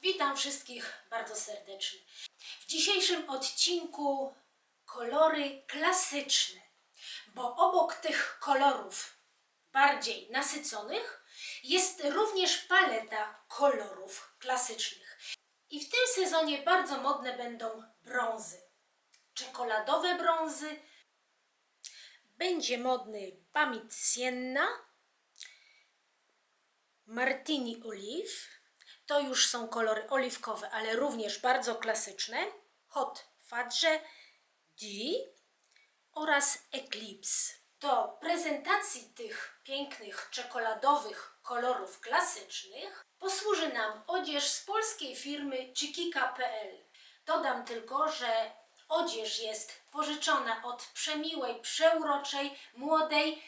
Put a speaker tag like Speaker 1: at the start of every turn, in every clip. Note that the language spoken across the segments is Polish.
Speaker 1: Witam wszystkich bardzo serdecznie. W dzisiejszym odcinku kolory klasyczne, bo obok tych kolorów bardziej nasyconych jest również paleta kolorów klasycznych. I w tym sezonie bardzo modne będą brązy. Czekoladowe brązy. Będzie modny Bamit Sienna, Martini Olive. To już są kolory oliwkowe, ale również bardzo klasyczne. Hot Fudge D oraz Eclipse. Do prezentacji tych pięknych czekoladowych kolorów klasycznych posłuży nam odzież z polskiej firmy Chikika.pl. Dodam tylko, że odzież jest pożyczona od przemiłej, przeuroczej, młodej,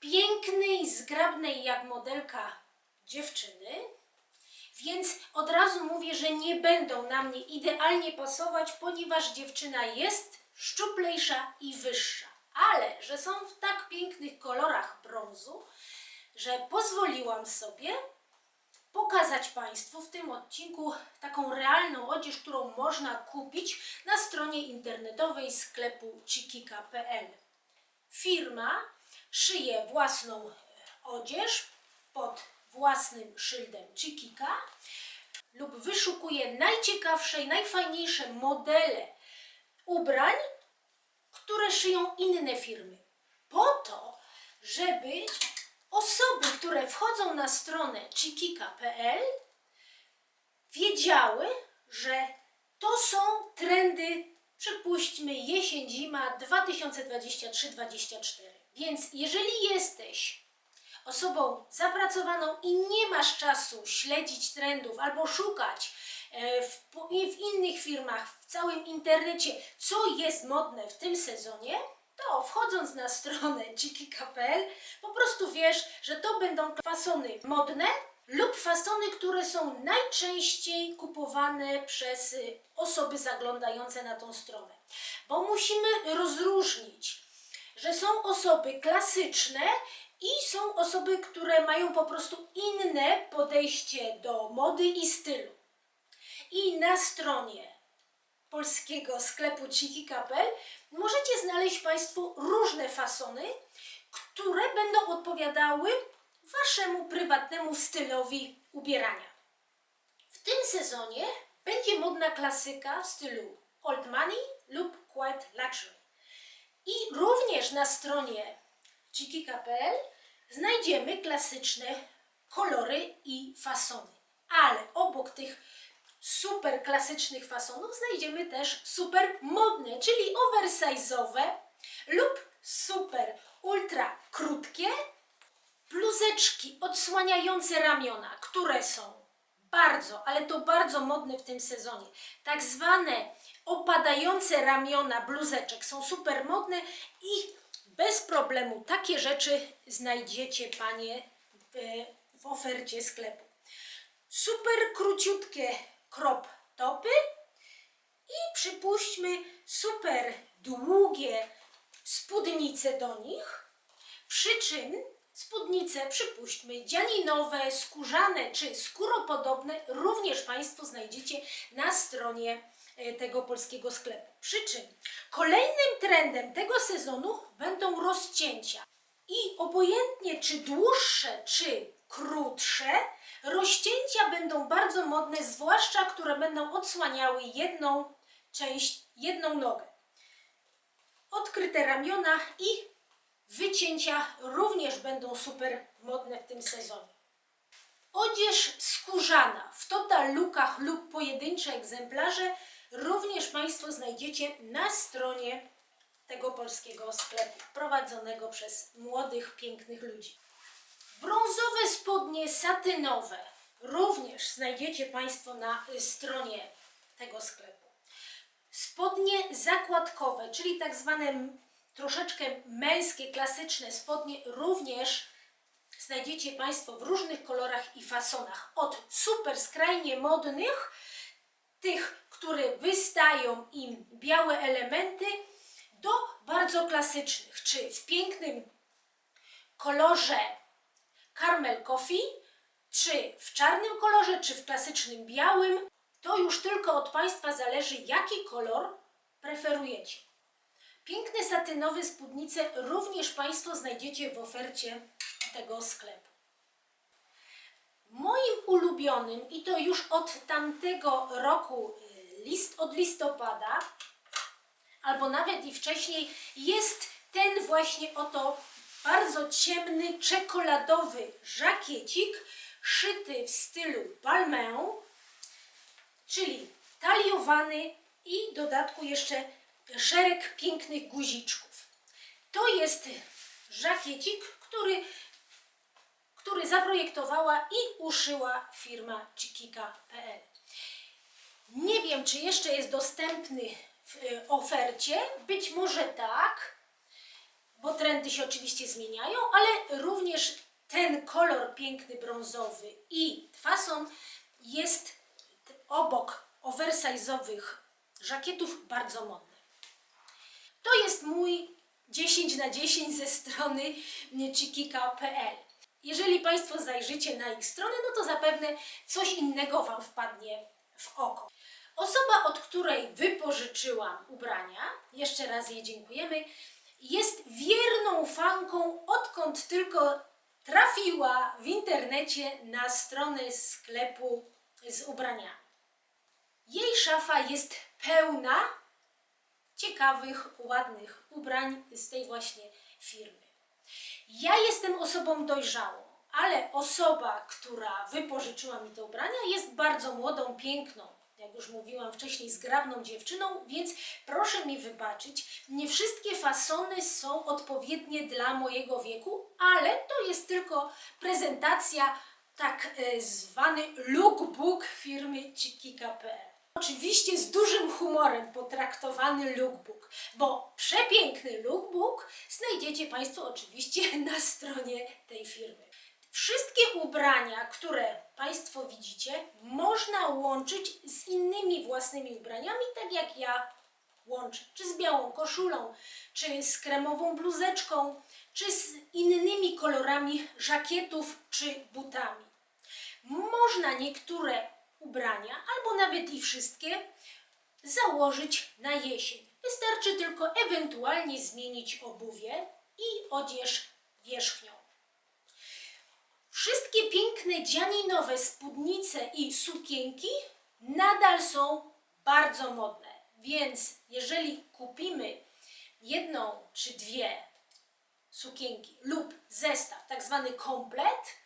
Speaker 1: pięknej, zgrabnej jak modelka dziewczyny. Więc od razu mówię, że nie będą na mnie idealnie pasować, ponieważ dziewczyna jest szczuplejsza i wyższa. Ale że są w tak pięknych kolorach brązu, że pozwoliłam sobie pokazać Państwu w tym odcinku taką realną odzież, którą można kupić na stronie internetowej sklepu chikika.pl. Firma szyje własną odzież pod własnym szyldem Chikika lub wyszukuje najciekawsze i najfajniejsze modele ubrań, które szyją inne firmy. Po to, żeby osoby, które wchodzą na stronę chikika.pl wiedziały, że to są trendy, przypuśćmy, jesień-zima 2023-2024. Więc jeżeli jesteś osobą zapracowaną i nie masz czasu śledzić trendów albo szukać e, w, w innych firmach, w całym internecie, co jest modne w tym sezonie, to wchodząc na stronę chikika.pl po prostu wiesz, że to będą fasony modne lub fasony, które są najczęściej kupowane przez y, osoby zaglądające na tą stronę. Bo musimy rozróżnić że są osoby klasyczne i są osoby, które mają po prostu inne podejście do mody i stylu. I na stronie polskiego sklepu chiki.pl możecie znaleźć Państwo różne fasony, które będą odpowiadały Waszemu prywatnemu stylowi ubierania. W tym sezonie będzie modna klasyka w stylu old money lub quiet luxury. I również na stronie chikika.pl znajdziemy klasyczne kolory i fasony. Ale obok tych super klasycznych fasonów znajdziemy też super modne, czyli oversize'owe lub super ultra krótkie bluzeczki odsłaniające ramiona, które są bardzo, ale to bardzo modne w tym sezonie. Tak zwane opadające ramiona bluzeczek są super modne i bez problemu takie rzeczy znajdziecie Panie w, w ofercie sklepu. Super króciutkie crop topy i przypuśćmy super długie spódnice do nich. Przy czym spódnice, przypuśćmy, dzianinowe, skórzane czy skóropodobne również Państwo znajdziecie na stronie e, tego polskiego sklepu. Przy czym kolejnym trendem tego sezonu będą rozcięcia. I obojętnie czy dłuższe, czy krótsze, rozcięcia będą bardzo modne, zwłaszcza które będą odsłaniały jedną część, jedną nogę odkryte ramiona i wycięcia również będą super modne w tym sezonie. Odzież skórzana w total lookach lub pojedyncze egzemplarze również Państwo znajdziecie na stronie tego polskiego sklepu prowadzonego przez młodych, pięknych ludzi. Brązowe spodnie satynowe również znajdziecie Państwo na y, stronie tego sklepu. Spodnie zakładkowe, czyli tak zwane troszeczkę męskie, klasyczne spodnie, również znajdziecie Państwo w różnych kolorach i fasonach. Od super skrajnie modnych, tych, które wystają im białe elementy, do bardzo klasycznych, czy w pięknym kolorze caramel coffee, czy w czarnym kolorze, czy w klasycznym białym. To już tylko od Państwa zależy, jaki kolor preferujecie. Piękne satynowe spódnice również Państwo znajdziecie w ofercie tego sklepu. Moim ulubionym, i to już od tamtego roku, list od listopada, albo nawet i wcześniej, jest ten właśnie oto bardzo ciemny, czekoladowy żakiecik, szyty w stylu balmain, czyli taliowany i w dodatku jeszcze szereg pięknych guziczków. To jest żakiecik, który, który zaprojektowała i uszyła firma Chikika.pl. Nie wiem, czy jeszcze jest dostępny w y, ofercie. Być może tak, bo trendy się oczywiście zmieniają, ale również ten kolor piękny brązowy i fason jest obok oversize'owych żakietów bardzo modny. To jest mój 10 na 10 ze strony chikika.pl. Jeżeli Państwo zajrzycie na ich stronę, no to zapewne coś innego Wam wpadnie w oko. Osoba, od której wypożyczyłam ubrania, jeszcze raz jej dziękujemy, jest wierną fanką, odkąd tylko trafiła w internecie na stronę sklepu z ubraniami. Jej szafa jest pełna ciekawych, ładnych ubrań z tej właśnie firmy. Ja jestem osobą dojrzałą, ale osoba, która wypożyczyła mi te ubrania, jest bardzo młodą, piękną. Jak już mówiłam wcześniej, zgrabną dziewczyną, więc proszę mi wybaczyć, nie wszystkie fasony są odpowiednie dla mojego wieku, ale to jest tylko prezentacja, tak e, zwany lookbook firmy Chikika.pl. Oczywiście z dużym humorem potraktowany lookbook, bo przepiękny lookbook znajdziecie Państwo oczywiście na stronie tej firmy. Wszystkie ubrania, które Państwo widzicie, można łączyć z innymi własnymi ubraniami, tak jak ja łączę. Czy z białą koszulą, czy z kremową bluzeczką, czy z innymi kolorami żakietów czy butami. Można niektóre ubrania, albo nawet i wszystkie, założyć na jesień. Wystarczy tylko ewentualnie zmienić obuwie i odzież wierzchnią. Wszystkie piękne dzianinowe spódnice i sukienki nadal są bardzo modne. Więc jeżeli kupimy jedną czy dwie sukienki lub zestaw, tak zwany komplet,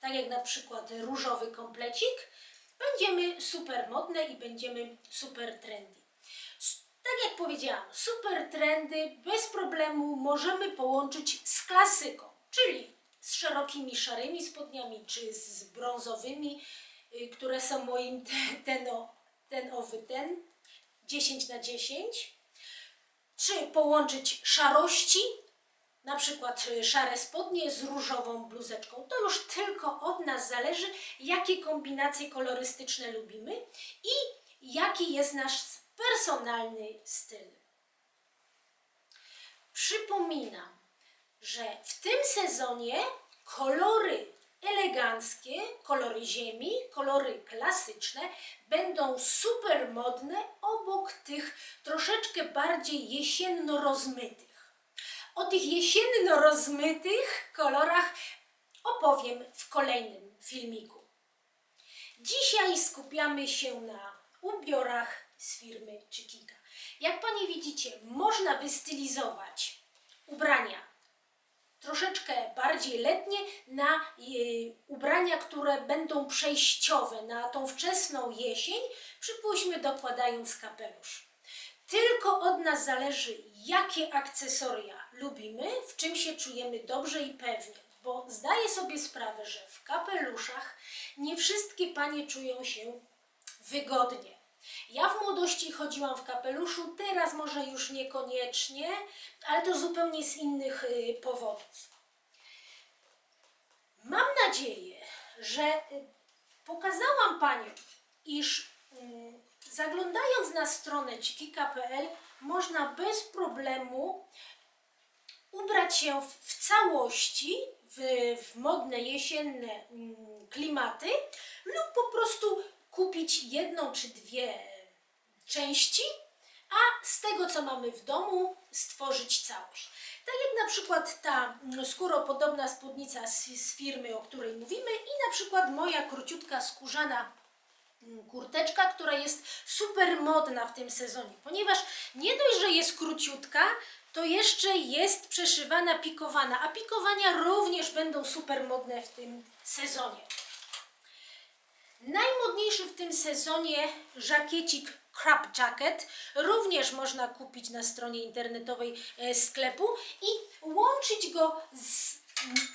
Speaker 1: tak jak na przykład różowy komplecik, będziemy super modne i będziemy super trendy. Tak jak powiedziałam, super trendy bez problemu możemy połączyć z klasyką, czyli z szerokimi szarymi spodniami, czy z brązowymi, y, które są moim te- teno, ten owy ten, 10 na 10, czy połączyć szarości, na przykład y, szare spodnie z różową bluzeczką. To już tylko od nas zależy, jakie kombinacje kolorystyczne lubimy i jaki jest nasz personalny styl. Przypominam, że w tym sezonie kolory eleganckie, kolory ziemi, kolory klasyczne będą super modne obok tych troszeczkę bardziej jesienno-rozmytych. O tych jesienno-rozmytych kolorach opowiem w kolejnym filmiku. Dzisiaj skupiamy się na ubiorach z firmy Chikika. Jak Panie widzicie, można wystylizować ubrania troszeczkę bardziej letnie na e, ubrania, które będą przejściowe na tą wczesną jesień, przypuśćmy dokładając kapelusz. Tylko od nas zależy, jakie akcesoria lubimy, w czym się czujemy dobrze i pewnie, bo zdaję sobie sprawę, że w kapeluszach nie wszystkie panie czują się wygodnie. Ja w młodości chodziłam w kapeluszu, teraz może już niekoniecznie, ale to zupełnie z innych y, powodów. Mam nadzieję, że y, pokazałam Paniom, iż mm, zaglądając na stronę cikika.pl można bez problemu ubrać się w, całości w, w modne jesienne mm, klimaty lub po prostu kupić jedną czy dwie części, a z tego, co mamy w domu, stworzyć całość. Tak jak na przykład ta skóropodobna spódnica z, z firmy, o której mówimy i na przykład moja króciutka skórzana mm, kurteczka, która jest super modna w tym sezonie, ponieważ nie dość, że jest króciutka, to jeszcze jest przeszywana, pikowana, a pikowania również będą super modne w tym sezonie. Najmodniejszy w tym sezonie żakiecik Crab Jacket również można kupić na stronie internetowej e, sklepu i łączyć go z,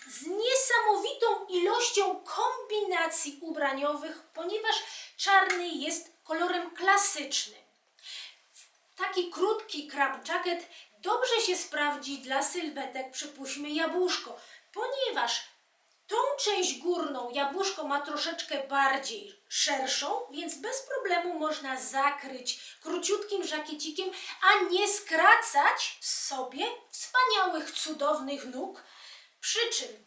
Speaker 1: z niesamowitą ilością kombinacji ubraniowych, ponieważ czarny jest kolorem klasycznym. Taki krótki crab jacket dobrze się sprawdzi dla sylwetek, przypuśćmy jabłuszko, ponieważ tą część górną jabłuszko ma troszeczkę bardziej szerszą, więc bez problemu można zakryć króciutkim żakiecikiem, a nie skracać sobie wspaniałych, cudownych nóg. Przy czym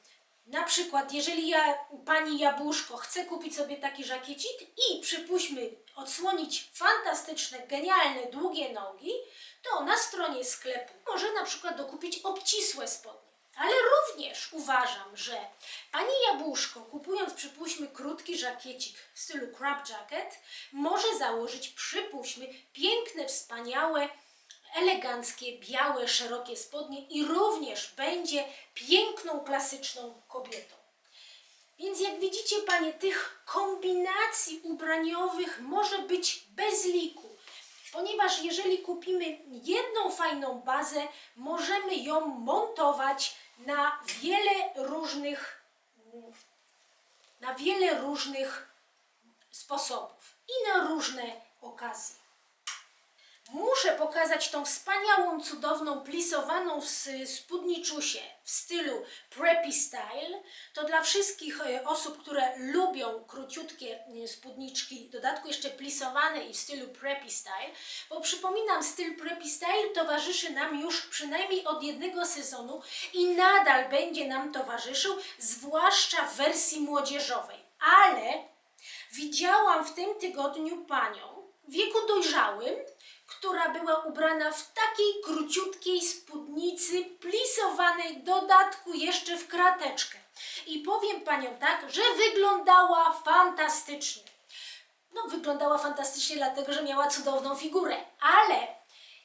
Speaker 1: na przykład, jeżeli ja, pani Jabłuszko chce kupić sobie taki żakiecik i przypuśćmy odsłonić fantastyczne, genialne, długie nogi, to na stronie sklepu może na przykład dokupić obcisłe spodnie. Ale również uważam, że pani Jabłuszko, kupując przypuśćmy krótki żakiecik w stylu crab jacket, może założyć przypuśćmy piękne, wspaniałe, eleganckie, białe, szerokie spodnie i również będzie piękną, klasyczną kobietą. Więc jak widzicie, panie, tych kombinacji ubraniowych może być bez liku. Ponieważ jeżeli kupimy jedną fajną bazę, możemy ją montować na wiele różnych na wiele różnych sposobów i na różne okazje. Muszę pokazać tą wspaniałą, cudowną, plisowaną spódniczusię w stylu preppy style. To dla wszystkich e, osób, które lubią króciutkie e, spódniczki, w dodatku jeszcze plisowane i w stylu preppy style, bo przypominam, styl preppy style towarzyszy nam już przynajmniej od jednego sezonu i nadal będzie nam towarzyszył, zwłaszcza w wersji młodzieżowej. Ale widziałam w tym tygodniu panią w wieku dojrzałym, która była ubrana w takiej króciutkiej spódnicy, plisowanej, dodatku jeszcze w krateczkę. I powiem paniom tak, że wyglądała fantastycznie. No, wyglądała fantastycznie, dlatego że miała cudowną figurę, ale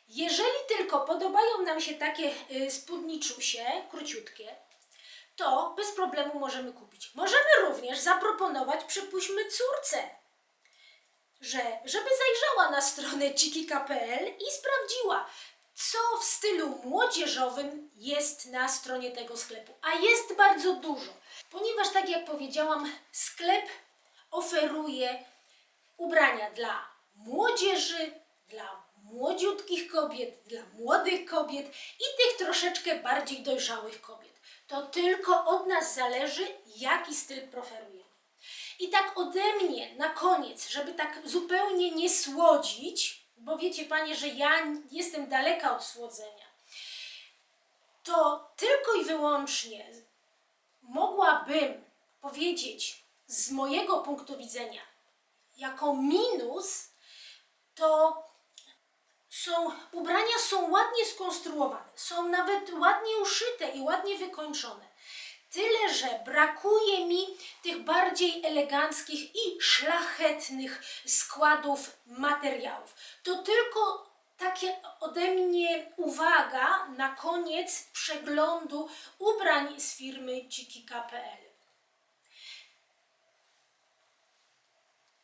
Speaker 1: jeżeli tylko podobają nam się takie y, spódniczusie, króciutkie, to bez problemu możemy kupić. Możemy również zaproponować, przypuśćmy, córce że żeby zajrzała na stronę cikika.pl i sprawdziła, co w stylu młodzieżowym jest na stronie tego sklepu. A jest bardzo dużo, ponieważ tak jak powiedziałam, sklep oferuje ubrania dla młodzieży, dla młodziutkich kobiet, dla młodych kobiet i tych troszeczkę bardziej dojrzałych kobiet. To tylko od nas zależy, jaki styl preferujemy. I tak ode mnie na koniec, żeby tak zupełnie nie słodzić, bo wiecie panie, że ja jestem daleka od słodzenia, to tylko i wyłącznie mogłabym powiedzieć z mojego punktu widzenia, jako minus, to są, ubrania są ładnie skonstruowane, są nawet ładnie uszyte i ładnie wykończone. Tyle, że brakuje mi tych bardziej eleganckich i szlachetnych składów materiałów. To tylko takie ode mnie uwaga na koniec przeglądu ubrań z firmy cikika.pl.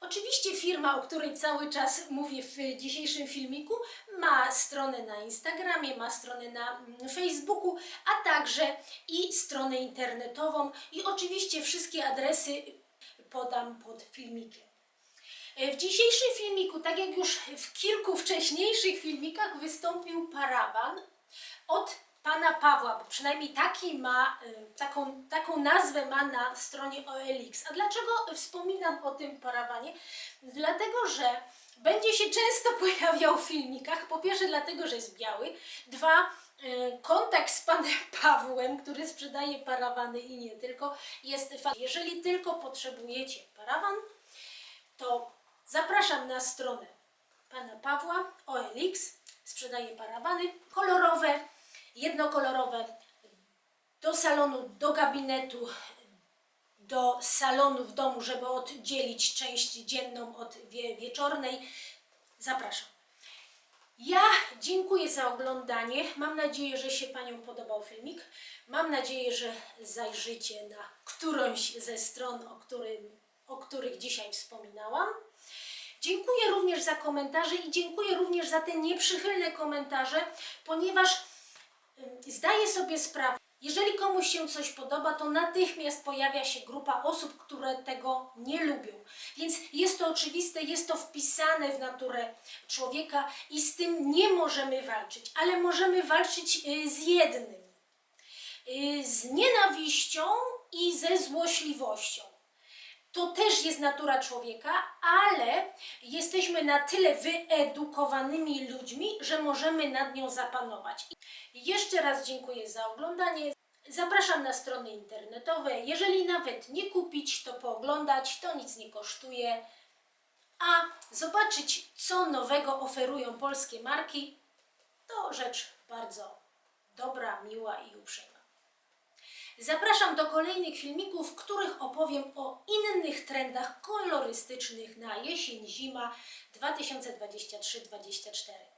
Speaker 1: Oczywiście firma, o której cały czas mówię w dzisiejszym filmiku, ma stronę na Instagramie, ma stronę na mm, Facebooku, a także i stronę internetową i oczywiście wszystkie adresy podam pod filmikiem. E, W dzisiejszym filmiku, tak jak już w kilku wcześniejszych filmikach, wystąpił parawan od pana Pawła, bo przynajmniej taki ma, y, taką, taką nazwę ma na stronie OLX. A dlaczego wspominam o tym parawanie? Dlatego, że będzie się często pojawiał w filmikach. Po pierwsze, dlatego, że jest biały. Dwa, e, kontakt z panem Pawłem, który sprzedaje parawany i nie tylko, jest fa- Jeżeli tylko potrzebujecie parawan, to zapraszam na stronę pana Pawła OLX. Sprzedaje parawany kolorowe, jednokolorowe do salonu, do gabinetu, do salonu w domu, żeby oddzielić część dzienną od wie, wieczornej. Zapraszam. Ja dziękuję za oglądanie. Mam nadzieję, że się Paniom podobał filmik. Mam nadzieję, że zajrzycie na którąś ze stron, o, którym, o których dzisiaj wspominałam. Dziękuję również za komentarze i dziękuję również za te nieprzychylne komentarze, ponieważ zdaję sobie sprawę, jeżeli komuś się coś podoba, to natychmiast pojawia się grupa osób, które tego nie lubią. Więc jest to oczywiste, jest to wpisane w naturę człowieka i z tym nie możemy walczyć, ale możemy walczyć y, z jednym. Y, Z nienawiścią i ze złośliwością. To też jest natura człowieka, ale jesteśmy na tyle wyedukowanymi ludźmi, że możemy nad nią zapanować. Jeszcze raz dziękuję za oglądanie. Zapraszam na strony internetowe. Jeżeli nawet nie kupić, to pooglądać, to nic nie kosztuje. A zobaczyć, co nowego oferują polskie marki, to rzecz bardzo dobra, miła i uprzejma. Zapraszam do kolejnych filmików, w których opowiem o innych trendach kolorystycznych na jesień, zima 2023-2024.